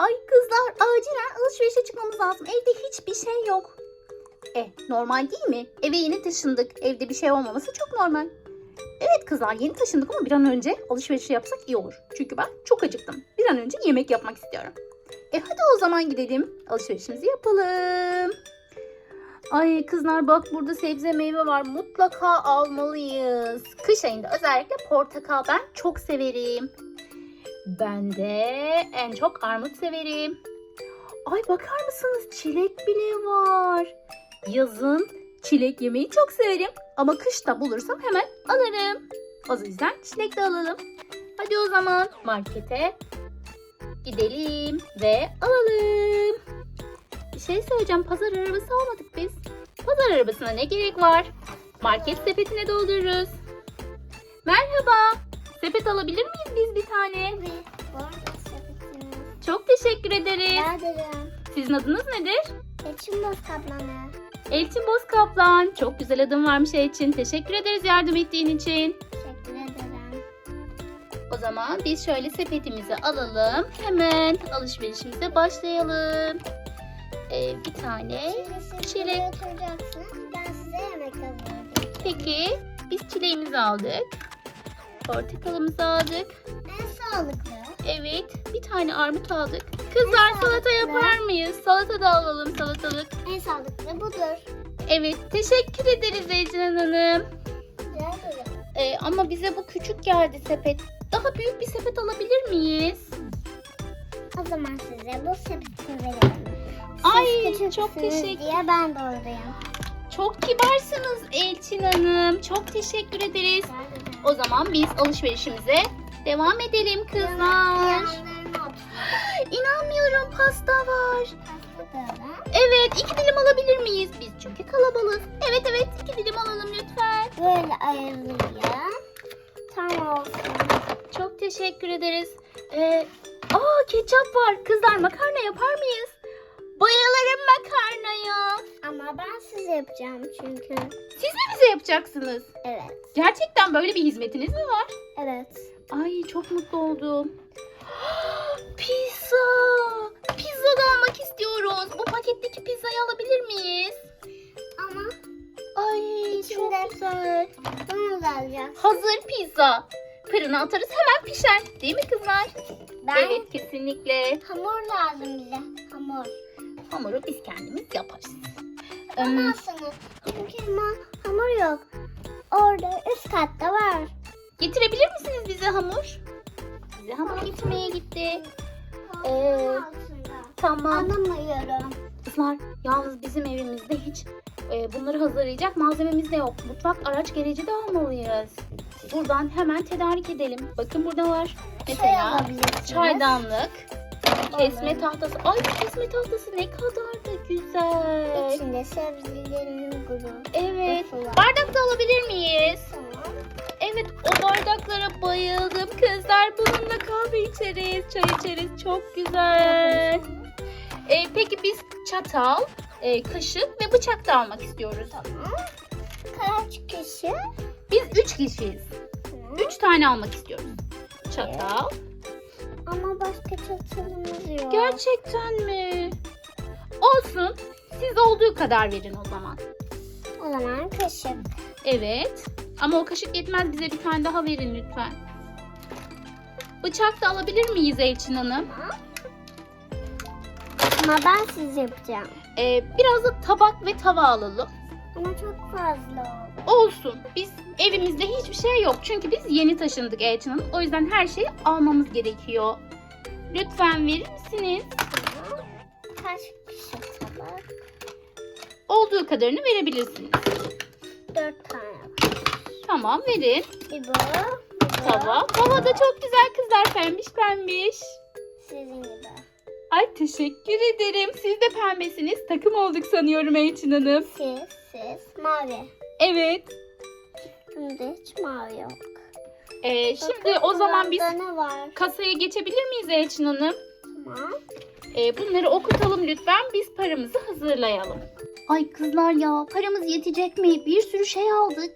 Ay kızlar acilen alışverişe çıkmamız lazım. Evde hiçbir şey yok. E normal değil mi? Eve yeni taşındık. Evde bir şey olmaması çok normal. Evet kızlar yeni taşındık ama bir an önce alışverişi yapsak iyi olur. Çünkü ben çok acıktım. Bir an önce yemek yapmak istiyorum. E hadi o zaman gidelim. Alışverişimizi yapalım. Ay kızlar bak burada sebze meyve var. Mutlaka almalıyız. Kış ayında özellikle portakal ben çok severim. Ben de en çok armut severim. Ay bakar mısınız çilek bile var. Yazın çilek yemeyi çok severim. Ama kışta bulursam hemen alırım. O yüzden çilek de alalım. Hadi o zaman markete gidelim ve alalım. Bir şey söyleyeceğim. Pazar arabası almadık biz. Pazar arabasına ne gerek var? Market sepetine doldururuz. Merhaba. Sepet alabilir miyiz biz bir tane? Sepetimiz. Çok teşekkür ederiz. Rica ederim. Sizin adınız nedir? Geçim boz kaplanı. Elçin Bozkaplan. Çok güzel adım varmış Elçin. Teşekkür ederiz yardım ettiğin için. Teşekkür ederim. O zaman biz şöyle sepetimizi alalım. Hemen alışverişimize başlayalım. Ee, bir tane. Şimdi siz çilek. buraya oturacaksınız. Ben size yemek hazırlayacağım. Peki biz çileğimizi aldık. Portakalımızı aldık. En sağlıklı. Evet bir tane armut aldık. Kızlar salata sağlıklı? yapar mıyız? Salata da alalım salatalık. En sağlıklı budur. Evet teşekkür ederiz Ecren Hanım. Rica ederim. Ee, ama bize bu küçük geldi sepet. Daha büyük bir sepet alabilir miyiz? O zaman size bu sepeti verelim. Siz Ay, çok teşekkür- diye ben doğruyum. Çok kibarsınız Elçin Hanım. Çok teşekkür ederiz. Ederim. O zaman biz alışverişimize devam edelim kızlar. İnanmıyorum pasta var. Evet iki dilim alabilir miyiz? Biz çünkü kalabalığız. Evet evet iki dilim alalım lütfen. Böyle ayarlayayım. Tam olsun. Çok teşekkür ederiz. Ee, aa ketçap var. Kızlar makarna yapar mıyız? Bayılırım makarnaya. Ama ben size yapacağım çünkü. Siz mi bize yapacaksınız? Evet. Gerçekten böyle bir hizmetiniz mi var? Evet. Ay çok mutlu oldum. Pizza. Pizza da almak istiyoruz. Bu paketteki pizzayı alabilir miyiz? Ama Ay çok güzel. bunu da alacağız. Hazır pizza. Fırına atarız hemen pişer. Değil mi kızlar? Ben Evet kesinlikle. hamur lazım bize. Hamur. Hamuru biz kendimiz yaparız. Em, aslında çünkü ma- hamur yok. Orada üst katta var. getirebilir misiniz bize hamur? Bize hamur gitmeye gitti. Ee. Tamam. Anlamıyorum. Kızlar yalnız bizim evimizde hiç e, bunları hazırlayacak malzememiz de yok. Mutfak araç gereci de almalıyız. Buradan hemen tedarik edelim. Bakın burada var. Şey Mesela alabilirsiniz. çaydanlık, kesme tahtası. Ay kesme tahtası ne kadar da güzel. İçinde sebzelerin grubu. Evet. Nasıl var? Bardak da alabilir miyiz? Tamam. Evet o bardaklara bayıldım. Kızlar bununla kahve içeriz, çay içeriz. Çok güzel. E, peki biz çatal, e, kaşık ve bıçak da almak istiyoruz. Tamam. Kaç kişi? Biz üç kişiyiz. Tamam. Üç tane almak istiyoruz. Çatal. Ama başka çatımız yok. Gerçekten mi? Olsun. Siz olduğu kadar verin o zaman. O zaman kaşık. Evet. Ama o kaşık yetmez. Bize bir tane daha verin lütfen. Bıçak da alabilir miyiz Elçin Hanım? Tamam. Ama ben siz yapacağım. E, biraz da tabak ve tava alalım. Ama çok fazla oldu. Olsun. Biz evimizde hiçbir şey yok. Çünkü biz yeni taşındık Elçin Hanım. O yüzden her şeyi almamız gerekiyor. Lütfen verir misiniz? Kaç kişi tabak? Olduğu kadarını verebilirsiniz. Dört tane. Tamam verin. Bir bu. Tava. Tava da çok güzel kızlar. Pembiş pembiş. Sizin gibi. Ay teşekkür ederim. Siz de pembesiniz. Takım olduk sanıyorum Elçin Hanım. Siz, siz. Mavi. Evet. Şimdi hiç mavi yok. Ee, şimdi Bakın o zaman biz ne var? kasaya geçebilir miyiz Elçin Hanım? Tamam. Ee, bunları okutalım lütfen. Biz paramızı hazırlayalım. Ay kızlar ya paramız yetecek mi? Bir sürü şey aldık.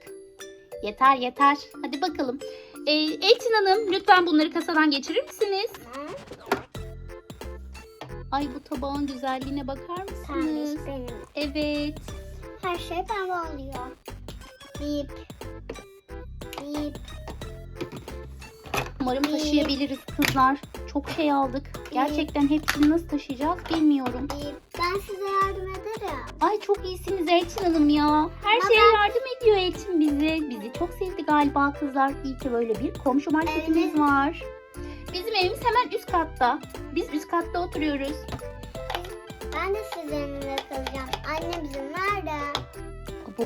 Yeter yeter. Hadi bakalım. Ee, Elçin Hanım lütfen bunları kasadan geçirir misiniz? Tamam. Ay bu tabağın güzelliğine bakar mısınız? Pembiş benim. Evet. Her şey pembe oluyor. Bip. Bip. Umarım İyi. taşıyabiliriz kızlar. Çok şey aldık. Gerçekten hepsini nasıl taşıyacağız bilmiyorum. Bip. Ben size yardım ederim. Ay çok iyisiniz Elçin Hanım ya. Her Ama şeye ben- yardım ediyor Elçin bize. Bizi çok sevdi galiba kızlar. İyi ki böyle bir komşu marketimiz Evet. var. Bizim evimiz hemen üst katta. Biz üst katta oturuyoruz. Ben de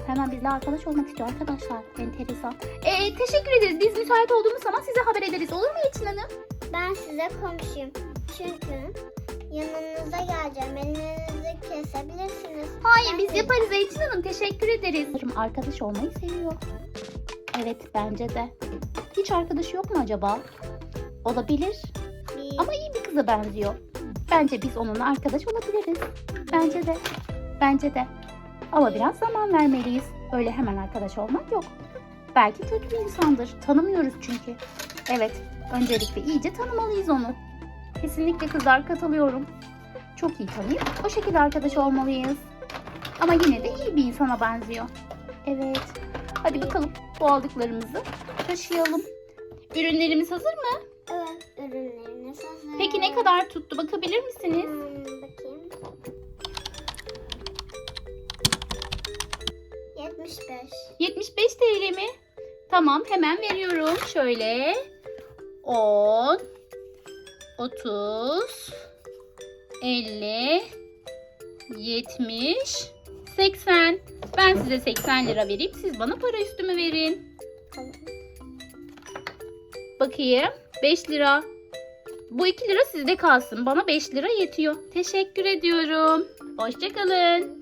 Bu hemen bizle arkadaş olmak istiyor arkadaşlar. Enteresan. Ee, teşekkür ederiz. Biz müsait olduğumuz zaman size haber ederiz. Olur mu Elçin Hanım? Ben size komşuyum. Çünkü yanınıza geleceğim. Elinizi kesebilirsiniz. Hayır Ben biz de- yaparız Elçin Hanım. Teşekkür ederiz. Arkadaş olmayı seviyor. Evet bence de. Hiç arkadaşı yok mu acaba? Olabilir. Bip. Ama iyi bir kıza benziyor. Bence biz onunla arkadaş olabiliriz. Bence de. Bence de. Ama biraz zaman vermeliyiz. Öyle hemen arkadaş olmak yok. Belki kötü bir insandır. Tanımıyoruz çünkü. Evet. Öncelikle iyice tanımalıyız onu. Kesinlikle kızlar katılıyorum. Çok iyi tanıyıp o şekilde arkadaş olmalıyız. Ama yine de iyi bir insana benziyor. Evet. Hadi bakalım bu aldıklarımızı taşıyalım. Ürünlerimiz hazır mı? Evet, ürünleriniz hazır. Peki ne kadar tuttu bakabilir misiniz? Hmm, 75. 75 TL mi? Tamam hemen veriyorum. Şöyle 10 30 50 70 80 Ben size 80 lira vereyim. Siz bana para üstümü verin. Tamam. Bakayım. 5 lira. Bu 2 lira sizde kalsın. Bana 5 lira yetiyor. Teşekkür ediyorum. Hoşçakalın.